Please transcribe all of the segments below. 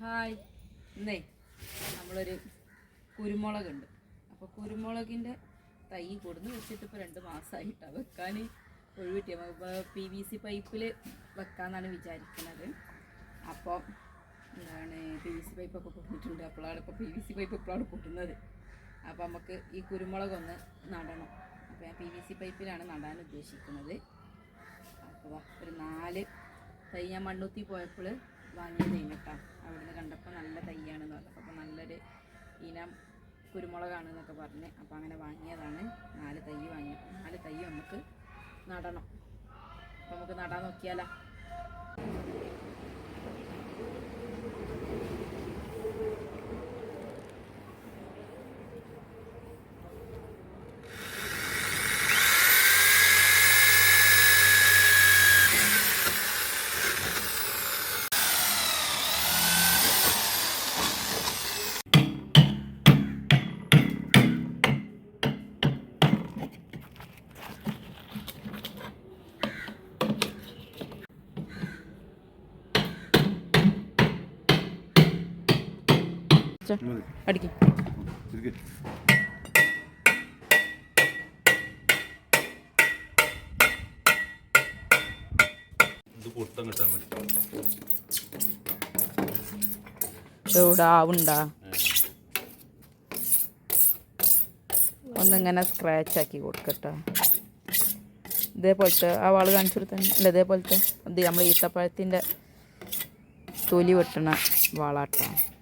Hi. ഇന്നേ നമ്മളൊരു കുരുമുളകുണ്ട്. അപ്പോൾ കുരുമുളകിന്റെ തൈ കൊടുന്ന് വെച്ചിട്ട് ഇപ്പോൾ രണ്ട് മാസമായിട്ടാണ് വെക്കാൻ ഒഴിവിട്ടി പി വി സി പൈപ്പിൽ വെക്കാമെന്നാണ് വിചാരിക്കുന്നത് അപ്പോൾ എന്താണ് പി വി സി പൈപ്പൊക്കെ പൊട്ടിയിട്ടുണ്ട് അപ്പോഴാണ് ഇപ്പോൾ പി വി സി പൈപ്പ് ഇപ്പോഴാണ് പൊട്ടുന്നത്. അപ്പോൾ നമുക്ക് ഈ കുരുമുളകൊന്ന് നടണം. അപ്പോൾ ഞാൻ പി വി സി പൈപ്പിലാണ് നടാൻ ഉദ്ദേശിക്കുന്നത്. അപ്പോൾ ഒരു നാല് തൈ ഞാൻ മണ്ണുത്തി പോയപ്പോൾ വാങ്ങിയതേനു കേട്ടോ അവിടുന്ന് കണ്ടപ്പോൾ നല്ല തൈയാണെന്ന് പറഞ്ഞപ്പോൾ അപ്പോൾ നല്ലൊരു ഇനം കുരുമുളകാണ് എന്നൊക്കെ പറഞ്ഞ് അപ്പോൾ അങ്ങനെ വാങ്ങിയതാണ്. നാല് തൈ വാങ്ങി. നാല് തൈ നമുക്ക് നടണം. അപ്പോൾ നമുക്ക് നടാൻ നോക്കിയാലോ? അടിക്കും. വേണ്ടി. ചൂടാവുണ്ടാ. ഒന്നിങ്ങനെ സ്ക്രാച്ച് ആക്കി കൊടുക്കട്ടോ. ഇതേപോലത്തെ ആ വാൾ കാണിച്ചു അല്ല ഇതേപോലത്തെ ഇത് നമ്മൾ ഈത്തപ്പഴത്തിന്റെ തൊലി വെട്ടണ വാളാട്ടോ.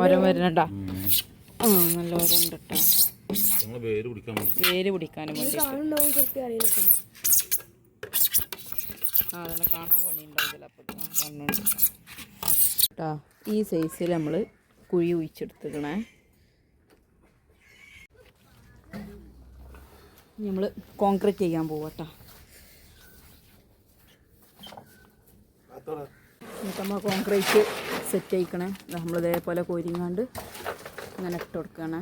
ഓരോ വരുന്നുണ്ടാ? നല്ല ഓരം കേട്ടോ വേര് വേണ്ടി. വേര് പിടിക്കാനും വേണ്ടി ആ അതൊന്ന് കാണാൻ കണ്ണുണ്ട്. കേട്ടോ ഈ സൈസിൽ നമ്മൾ കുഴി കുഴിച്ചെടുത്തിക്കണേ നമ്മൾ കോൺക്രീറ്റ് ചെയ്യാൻ പോവട്ടോ എന്നിട്ട് നമ്മൾ കോൺക്രീറ്റ് സെറ്റ് ആയിക്കണേ. നമ്മൾ ഇതേപോലെ കോരിങ്ങാണ്ട് ഇങ്ങനെ ഇട്ട് കൊടുക്കണേ.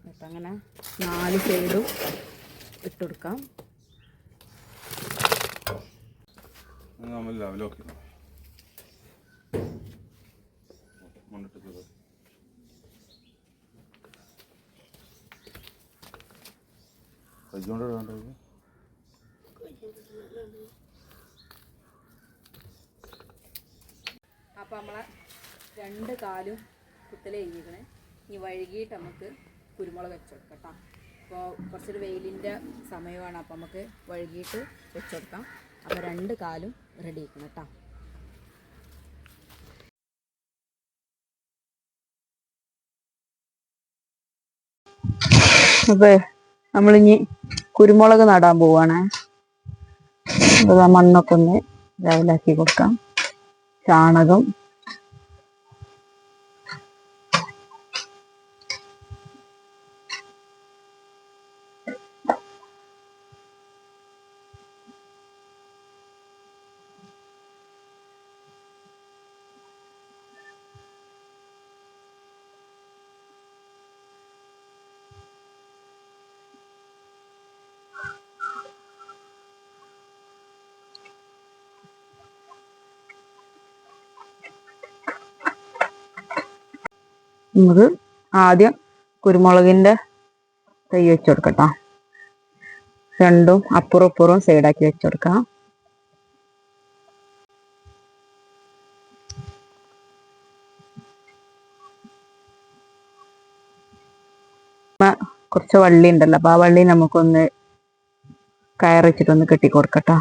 എന്നിട്ട് അങ്ങനെ നാല് സൈഡും ഇട്ട് കൊടുക്കാം. ലെവലോക്കി അപ്പോൾ നമ്മളെ രണ്ട് കാലും കുത്തലേ കഴിഞ്ഞിരിക്കണേ. ഇനി വഴുകിയിട്ട് നമുക്ക് കുരുമുളക് വെച്ചെടുക്കാം കേട്ടോ. അപ്പോൾ കുറച്ചൊരു വെയിലിന്റെ സമയമാണ് അപ്പോൾ നമുക്ക് വഴുകിയിട്ട് വെച്ചെടുക്കാം അപ്പോൾ രണ്ട് കാലും റെഡി ആക്കണം കേട്ടോ. അപ്പോൾ നമ്മളിനി കുരുമുളക് നടാൻ പോവാണ്. മണ്ണൊക്കെ ഒന്ന് ലെവലാക്കി കൊടുക്കാം. ചാണകം നമുക്ക് ആദ്യം കുരുമുളകിന്റെ തൈ വെച്ച് കൊടുക്കട്ടോ. രണ്ടും അപ്പുറം ഇപ്പുറവും സൈഡാക്കി വെച്ച് കൊടുക്കാം. കുറച്ച് വള്ളി ഉണ്ടല്ലോ അപ്പൊ ആ വള്ളി നമുക്കൊന്ന് കയറിച്ചിട്ടൊന്ന് കെട്ടി കൊടുക്കട്ടോ.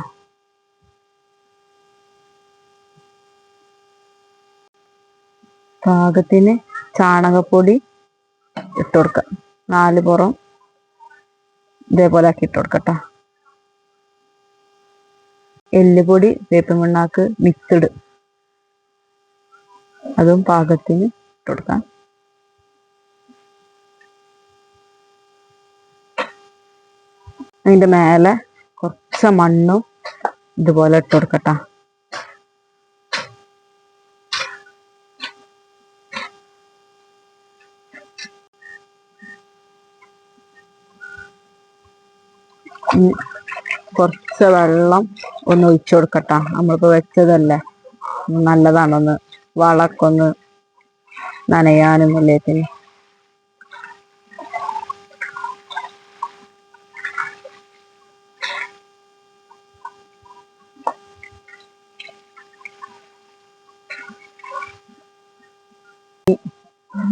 പാകത്തിന് ചാണകപ്പൊടി ഇട്ട് കൊടുക്കാം. നാല് പുറം ഇതേപോലെ ആക്കി ഇട്ട് കൊടുക്കട്ടോ എല്ലുപൊടി വേപ്പിൻ പിണ്ണാക്ക് മിക്സ്ഡ്. അതും പാകത്തിന് ഇട്ട് കൊടുക്കാം. അതിന്റെ മേലെ കുറച്ച് മണ്ണും ഇതുപോലെ ഇട്ട് കൊടുക്കട്ടോ കുറച്ച് വെള്ളം ഒന്ന് ഒഴിച്ചു കൊടുക്കട്ടെ. നമ്മളിപ്പോ വെച്ചതല്ലേ. നല്ലതാണൊന്ന് വളക്കൊന്ന് നനയാനും എല്ലാത്തിനും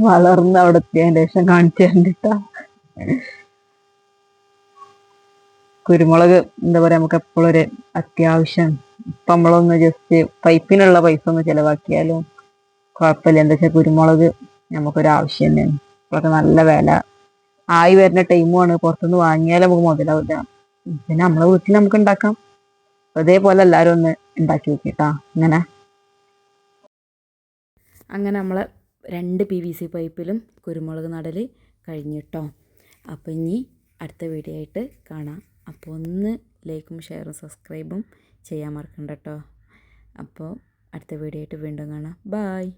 വളർന്ന് അവിടെ എത്തിയതിന് ശേഷം കാണിച്ചു തരണ്ടിട്ടാ. കുരുമുളക് എന്താ പറയാ നമുക്ക് എപ്പോഴും ഒരു അത്യാവശ്യം. ഇപ്പൊ നമ്മളൊന്ന് ജസ്റ്റ് പൈപ്പിനുള്ള പൈസ ഒന്ന് ചെലവാക്കിയാലും കുഴപ്പമില്ല. എന്താ വെച്ചാൽ കുരുമുളക് നമുക്കൊരു ആവശ്യം തന്നെയാണ്. ഇപ്പോഴൊക്കെ നല്ല വില. ആയി വരുന്ന ടൈമുമാണ് പുറത്തുനിന്ന് വാങ്ങിയാലും നമുക്ക് മുതലാവില്ല. പിന്നെ നമ്മളെ വീട്ടിൽ നമുക്ക് ഉണ്ടാക്കാം. അതേപോലെ എല്ലാവരും ഒന്ന് ഉണ്ടാക്കി നോക്കിട്ടാ അങ്ങനെ. അങ്ങനെ നമ്മൾ രണ്ട് പി വി സി പൈപ്പിലും കുരുമുളക് നടൽ കഴിഞ്ഞിട്ടോ അപ്പം ഇനി അടുത്ത വീഡിയോ ആയിട്ട് കാണാം. അപ്പോൾ ഒന്ന് ലൈക്കും ഷെയറും സബ്സ്ക്രൈബും ചെയ്യാൻ മറക്കണ്ട കേട്ടോ. അപ്പോൾ അടുത്ത വീഡിയോ ആയിട്ട് വീണ്ടും കാണാം. ബായ്